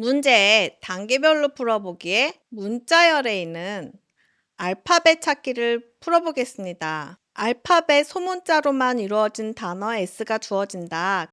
문제 단계별로 풀어보기에 문자열에 있는 알파벳 찾기를 풀어보겠습니다. 알파벳 소문자로만 이루어진 단어 S가 주어진다.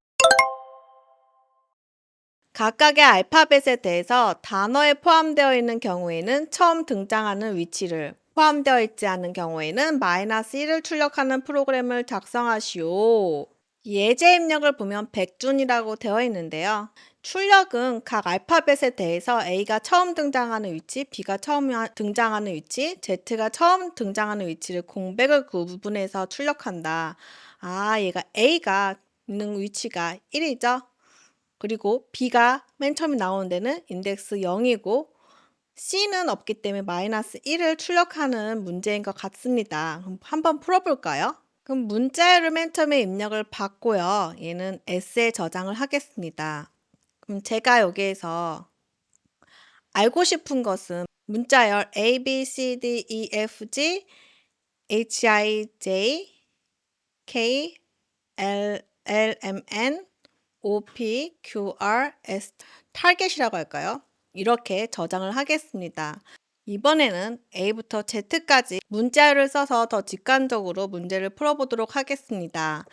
각각의 알파벳에 대해서 단어에 포함되어 있는 경우에는 처음 등장하는 위치를, 포함되어 있지 않은 경우에는 마이너스 1을 출력하는 프로그램을 작성하시오. 예제 입력을 보면 백준이라고 되어 있는데요. 출력은 각 알파벳에 대해서 A가 처음 등장하는 위치, B가 처음 하- 등장하는 위치, Z가 처음 등장하는 위치를 공백을 구분해서 출력한다. 아, 얘가 A가 있는 위치가 1이죠. 그리고 B가 맨 처음에 나오는 데는 인덱스 0이고 C는 없기 때문에 마이너스 1을 출력하는 문제인 것 같습니다. 한번 풀어볼까요? 그럼 문자열을 맨 처음에 입력을 받고요. 얘는 S에 저장을 하겠습니다. 그럼 제가 여기에서 알고 싶은 것은 문자열 A, B, C, D, E, F, G, H, I, J, K, L, L, M, N, O, P, Q, R, S 타겟이라고 할까요? 이렇게 저장을 하겠습니다. 이번에는 A부터 Z까지 문자열을 써서 더 직관적으로 문제를 풀어보도록 하겠습니다.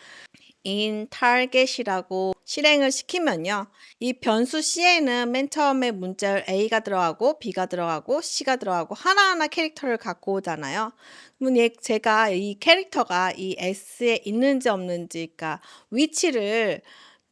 in target이라고 실행을 시키면요. 이 변수 C에는 맨 처음에 문자열 A가 들어가고 B가 들어가고 C가 들어가고 하나하나 캐릭터를 갖고 오잖아요. 그러면 얘 제가 이 캐릭터가 이 S에 있는지 없는지 그러니까 위치를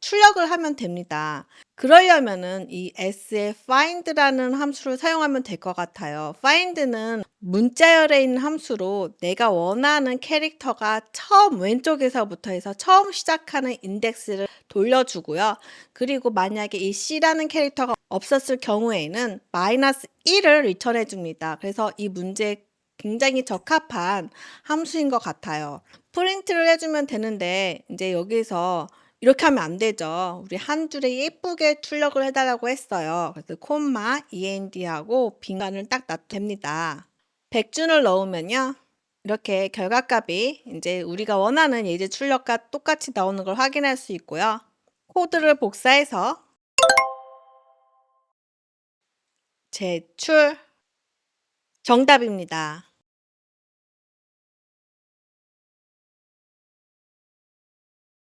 출력을 하면 됩니다. 그러려면은 이 S의 find라는 함수를 사용하면 될 것 같아요. find는 문자열에 있는 함수로 내가 원하는 캐릭터가 처음 왼쪽에서부터 해서 처음 시작하는 인덱스를 돌려주고요. 그리고 만약에 이 C라는 캐릭터가 없었을 경우에는 마이너스 1을 리턴해 줍니다. 그래서 이 문제에 굉장히 적합한 함수인 것 같아요. 프린트를 해주면 되는데 이제 여기서 이렇게 하면 안 되죠. 우리 한 줄에 예쁘게 출력을 해달라고 했어요. 그래서 콤마 end하고 빈간을 딱 놔도 됩니다. 100준을 넣으면요. 이렇게 결과값이 이제 우리가 원하는 예제 출력과 똑같이 나오는 걸 확인할 수 있고요. 코드를 복사해서 제출 정답입니다.